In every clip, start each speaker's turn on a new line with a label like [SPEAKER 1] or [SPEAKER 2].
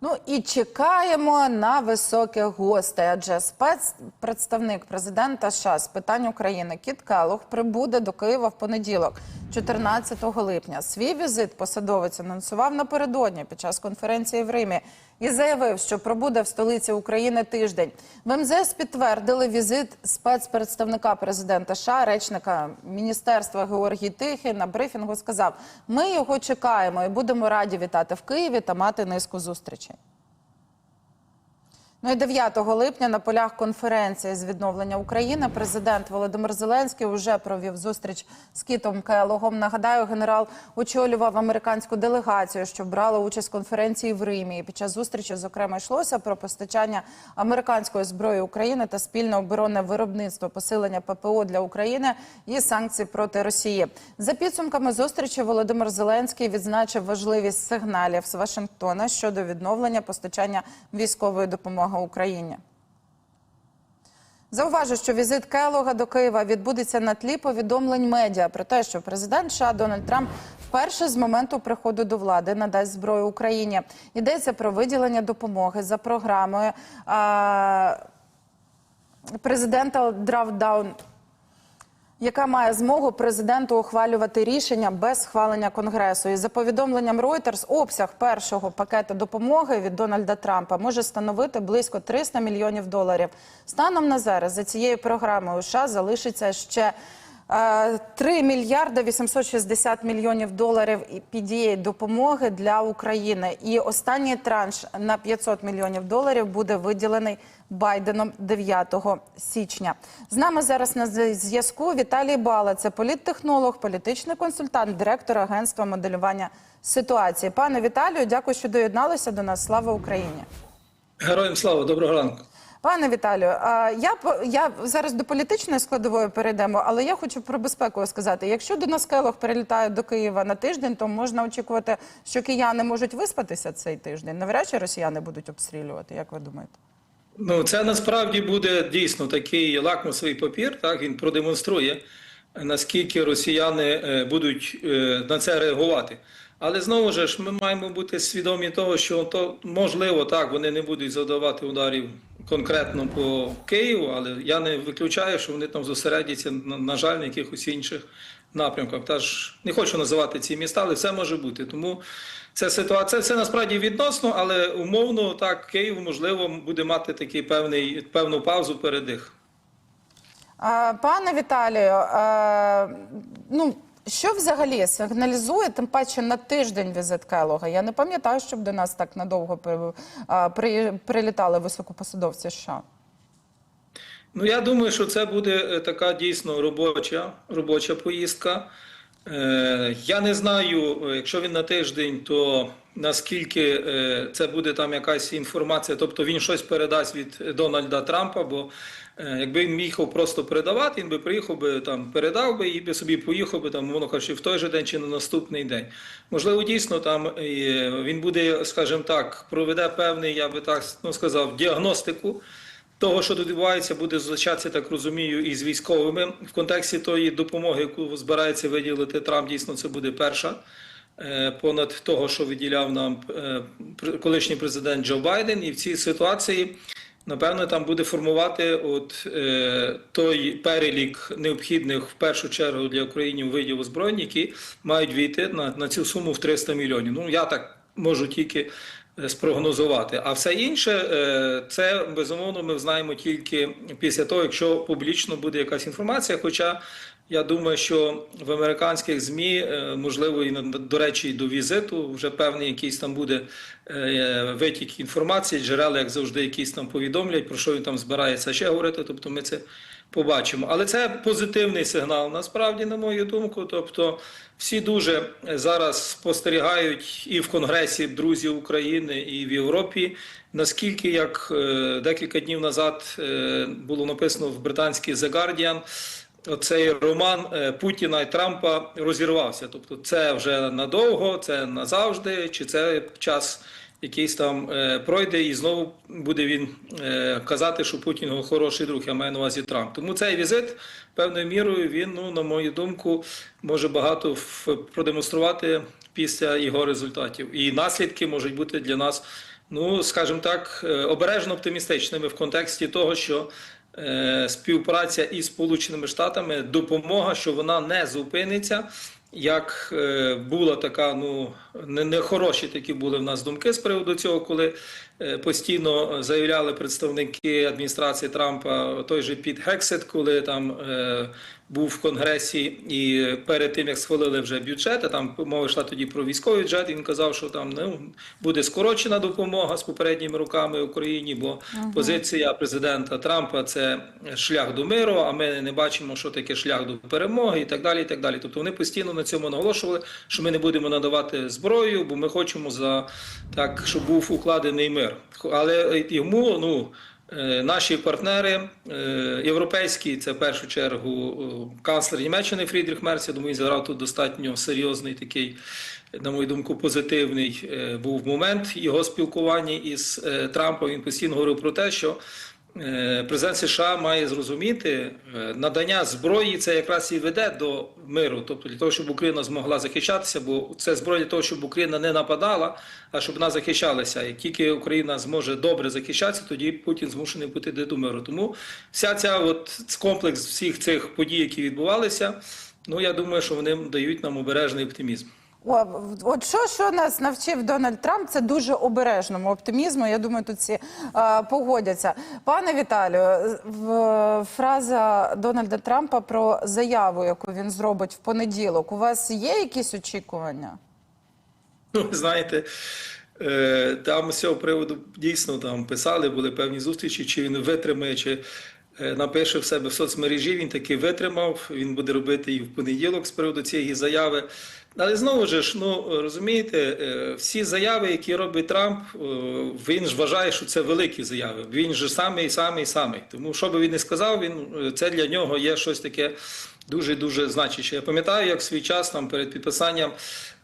[SPEAKER 1] Ну і чекаємо на високих гостей. Адже спецпредставник президента США з питань України Кіт Келлог прибуде до Києва в понеділок, 14 липня. Свій візит посадовець анонсував напередодні під час конференції в Римі і заявив, що пробуде в столиці України тиждень. В МЗС підтвердили візит спецпредставника президента США, речника міністерства Георгій Тихий на брифінгу сказав: ми його чекаємо і будемо раді вітати в Києві та мати низку зустрічей. Ну і 9 липня на полях конференції з відновлення України президент Володимир Зеленський вже провів зустріч з Кітом Келогом. Нагадаю, генерал очолював американську делегацію, що брала участь конференції в Римі. І під час зустрічі, зокрема, йшлося про постачання американської зброї України та спільне оборонне виробництво, посилення ППО для України і санкцій проти Росії. За підсумками зустрічі Володимир Зеленський відзначив важливість сигналів з Вашингтона щодо відновлення постачання військової допомоги Україні. Зауважу, що візит Келога до Києва відбудеться на тлі повідомлень медіа про те, що президент США Дональд Трамп вперше з моменту приходу до влади надасть зброю Україні. Йдеться про виділення допомоги за програмою президента Дравдаун яка має змогу президенту ухвалювати рішення без схвалення конгресу. І за повідомленням Reuters, обсяг першого пакету допомоги від Дональда Трампа може становити близько 300 мільйонів доларів. Станом на зараз за цією програмою США залишиться ще. Е, 3 мільярди 860 мільйонів доларів PDA допомоги для України. І останній транш на 500 мільйонів доларів буде виділений Байденом 9 січня. З нами зараз на зв'язку Віталій Бала. Це політтехнолог, політичний консультант, директор агентства моделювання ситуації. Пане Віталію, дякую, що доєдналися до нас. Слава Україні!
[SPEAKER 2] Героям слава, доброго ранку.
[SPEAKER 1] Пане Віталію, я я зараз до політичної складової перейдемо, але я хочу про безпеку сказати. Якщо до нас Келох перелітає до Києва на тиждень, то можна очікувати, що кияни можуть виспатися цей тиждень. Навряд чи росіяни будуть обстрілювати. Як ви думаєте?
[SPEAKER 2] Ну це насправді буде дійсно такий лакмусовий папір. Так він продемонструє наскільки росіяни е, будуть е, на це реагувати. Але знову ж ми маємо бути свідомі того, що то можливо так вони не будуть завдавати ударів конкретно по Києву, але я не виключаю, що вони там зосередяться на, жаль на якихось інших напрямках. Та ж не хочу називати ці міста, але все може бути. Тому це ситуація це насправді відносно, але умовно так Київ можливо буде мати такий певний певну паузу передих.
[SPEAKER 1] Пане Віталію, ну що взагалі сигналізує, тим паче на тиждень візит Келога? Я не пам'ятаю, щоб до нас так надовго при, прилітали високопосадовці США.
[SPEAKER 2] Ну я думаю, що це буде е, така дійсно робоча, робоча поїздка. Е, я не знаю, е, якщо він на тиждень, то наскільки е, це буде там якась інформація, тобто він щось передасть від Дональда Трампа, бо якби він міг просто передавати, він би приїхав би там, передав би і би собі поїхав би там, воно кажучи, в той же день чи на наступний день. Можливо, дійсно там він буде, скажімо так, проведе певний, я би так ну, сказав, діагностику. Того, що тут відбувається, буде зустрічатися, так розумію, і з військовими в контексті тої допомоги, яку збирається виділити Трамп. Дійсно, це буде перша е, понад того, що виділяв нам е, колишній президент Джо Байден. І в цій ситуації, напевно, там буде формувати от е, той перелік необхідних в першу чергу для України видів озброєнь, які мають війти на, на цю суму в 300 мільйонів. Ну я так можу тільки спрогнозувати. А все інше, е, це безумовно ми знаємо тільки після того, якщо публічно буде якась інформація. Хоча я думаю, що в американських змі е, можливо і до речі, і до візиту вже певний якийсь там буде е, витік інформації, джерела, як завжди, якісь там повідомлять, про що він там збирається ще говорити. Тобто ми це побачимо. Але це позитивний сигнал, насправді, на мою думку. Тобто, всі дуже зараз спостерігають і в Конгресі друзі України, і в Європі. Наскільки як е, декілька днів назад е, було написано в британській The Guardian, Оцей роман е, Путіна і Трампа розірвався. Тобто, це вже надовго, це назавжди, чи це час якийсь там е, пройде, і знову буде він е, казати, що Путін його хороший друг, я маю на увазі Трамп. Тому цей візит певною мірою він, ну на мою думку, може багато продемонструвати після його результатів. І наслідки можуть бути для нас ну скажімо так, е, обережно оптимістичними в контексті того, що е, співпраця із Сполученими Штатами, допомога, що вона не зупиниться. Як е, була така, ну не, хороші такі були в нас думки з приводу цього, коли е, постійно заявляли представники адміністрації Трампа той же Піт Гексет, коли там е, був в Конгресі, і перед тим як схвалили вже бюджет, а там мова йшла тоді про військовий бюджет. Він казав, що там ну буде скорочена допомога з попередніми роками Україні, бо позиція президента Трампа це шлях до миру. А ми не бачимо, що таке шлях до перемоги, і так далі. І так далі. Тобто вони постійно на цьому наголошували, що ми не будемо надавати зброю, бо ми хочемо за так, щоб був укладений мир. Але йому ну. Е, Наші партнери е, європейські, це в першу чергу е, канцлер Німеччини Фрідріх Мерц, я думаю, зіграв тут достатньо серйозний такий, на мою думку, позитивний був момент його спілкування із Трампом. Він постійно говорив про те, що президент США має зрозуміти, е, надання зброї це якраз і веде до миру, тобто для того, щоб Україна змогла захищатися, бо це зброя для того, щоб Україна не нападала, а щоб вона захищалася. Як тільки Україна зможе добре захищатися, тоді Путін змушений бути до миру. Тому вся ця от комплекс всіх цих подій, які відбувалися, ну я думаю, що вони дають нам обережний оптимізм.
[SPEAKER 1] От що, що нас навчив Дональд Трамп, це дуже обережному оптимізму. Я думаю, тут всі е, погодяться. Пане Віталію, в, фраза Дональда Трампа про заяву, яку він зробить в понеділок. У вас є якісь очікування?
[SPEAKER 2] Ну, знаєте, е, там з цього приводу дійсно там писали, були певні зустрічі, чи він витримає, чи напише в себе в соцмережі. Він таки витримав. Він буде робити і в понеділок з приводу цієї заяви. Але знову ж, ну розумієте, е, всі заяви, які робить Трамп, е, він ж вважає, що це великі заяви. Він же самий, самий, самий. Тому що би він не сказав, він е, це для нього є щось таке дуже дуже значище. Я пам'ятаю, як свій час там перед підписанням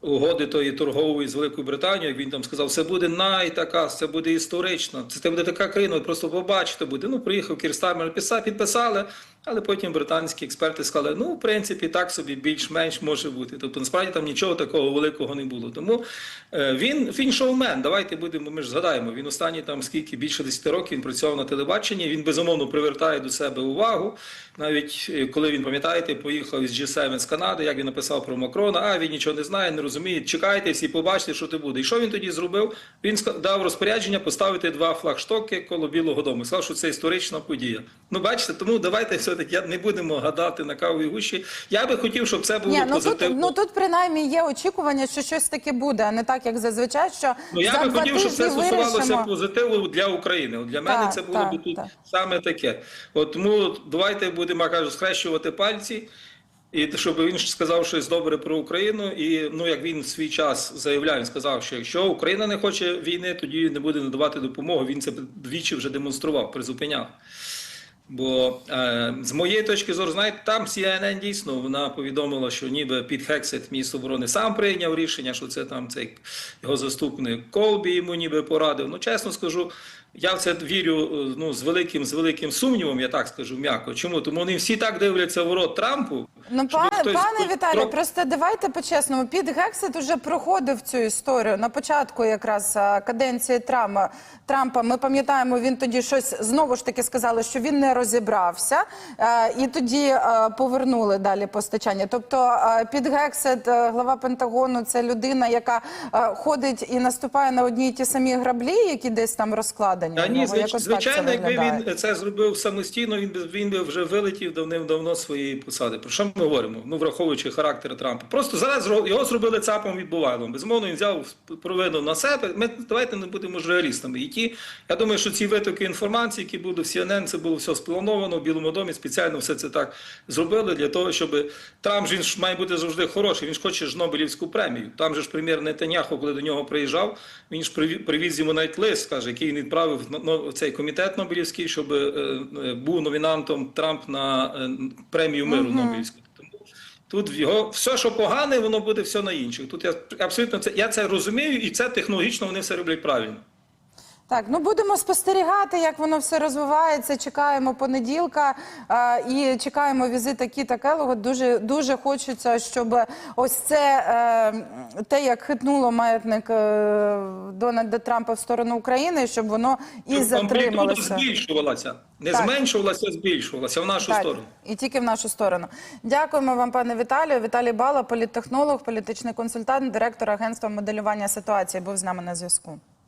[SPEAKER 2] угоди тої торгової з Великою Британією, як він там сказав, це буде найтака, це буде історично, це, буде така країна, ви просто побачите буде. Ну, приїхав Кірстармер, підписали, але потім британські експерти сказали, ну, в принципі, так собі більш-менш може бути. Тобто, насправді там нічого такого великого не було. Тому е, він, він шоумен, давайте будемо, ми ж згадаємо, він останні там скільки, більше 10 років він працював на телебаченні, він безумовно привертає до себе увагу. Навіть е, коли він, пам'ятаєте, поїхав із G7 з Канади, як він написав про Макрона, а він нічого не знає, не розуміє, чекайте всі, побачите, що ти буде. І що він тоді зробив? Він дав розпорядження поставити два флагштоки коло Білого Дому. Сказав, що це історична подія. Ну, бачите, тому давайте все-таки не будемо гадати на кавовій гущі. Я би хотів, щоб це було
[SPEAKER 1] Ні, ну тут,
[SPEAKER 2] позитивно.
[SPEAKER 1] ну тут принаймні є очікування, що щось таке буде, а не так, як зазвичай, що
[SPEAKER 2] Ну, я
[SPEAKER 1] за
[SPEAKER 2] би хотів, щоб це стосувалося позитиву для України. От Для мене
[SPEAKER 1] Так,
[SPEAKER 2] це було
[SPEAKER 1] так,
[SPEAKER 2] б тут
[SPEAKER 1] так.
[SPEAKER 2] саме таке. От тому давайте будемо я кажу, схрещувати пальці. І щоб він сказав щось добре про Україну, і ну як він в свій час заявляв, він сказав, що якщо Україна не хоче війни, тоді не буде надавати допомогу. Він це двічі вже демонстрував, призупиняв. Бо е, з моєї точки зору, знаєте, там CNN дійсно вона повідомила, що ніби під Хексет, міністр оборони, сам прийняв рішення, що це там цей його заступник Колбі йому ніби порадив. Ну, чесно скажу, я в це вірю е, ну, з великим з великим сумнівом, я так скажу м'яко. Чому? Тому вони всі так дивляться в рот Трампу.
[SPEAKER 1] Ну, пане,
[SPEAKER 2] хтось
[SPEAKER 1] пане Віталію,
[SPEAKER 2] трохи-
[SPEAKER 1] просто давайте по-чесному. Під Гексет уже проходив цю історію на початку якраз каденції Трампа. Трампа. Ми пам'ятаємо, він тоді щось знову ж таки сказали, що він не розібрався, е, і тоді е, повернули далі постачання. Тобто е, під Гексет, е, глава Пентагону, це людина, яка е, ходить і наступає на одні й ті самі граблі, які десь там розкладені.
[SPEAKER 2] Та ні, звич-
[SPEAKER 1] Якось
[SPEAKER 2] звичайно, якби він це зробив самостійно, він би він би вже вилетів давним-давно з своєї посади. Про що ми говоримо? Ну, враховуючи характер Трампа. Просто зараз його зробили цапом відбувайлом. Безумовно, він взяв провину на себе. Ми давайте не будемо ж реалістами. І ті, я думаю, що ці витоки інформації, які були в CNN, це було все сплановано в Білому домі. Спеціально все це так зробили для того, щоб Трамп ж він ж має бути завжди хороший. Він ж хоче ж Нобелівську премію. Там же ж прем'єр Нетаняху, коли до нього приїжджав, він ж привіз йому навіть лист, каже, який він відправив в цей комітет Нобелівський, щоб е, е, був номінантом Трамп на е, премію миру Нобелівську. Тому тут його все, що погане, воно буде все на інших. Тут я абсолютно це я це розумію, і це технологічно вони все роблять правильно.
[SPEAKER 1] Так, ну будемо спостерігати, як воно все розвивається. Чекаємо понеділка е, і чекаємо візита Кіта Келлога. Дуже дуже хочеться, щоб ось це е, те, як хитнуло маятник е, Дональда Трампа в сторону України, щоб воно і затрималося.
[SPEAKER 2] збільшувалася. Не
[SPEAKER 1] Так.
[SPEAKER 2] зменшувалася, а збільшувалася в нашу
[SPEAKER 1] Так,
[SPEAKER 2] сторону.
[SPEAKER 1] і тільки в нашу сторону. Дякуємо вам, пане Віталію. Віталій Бала, політтехнолог, політичний консультант, директор агентства моделювання ситуації, був з нами на зв'язку.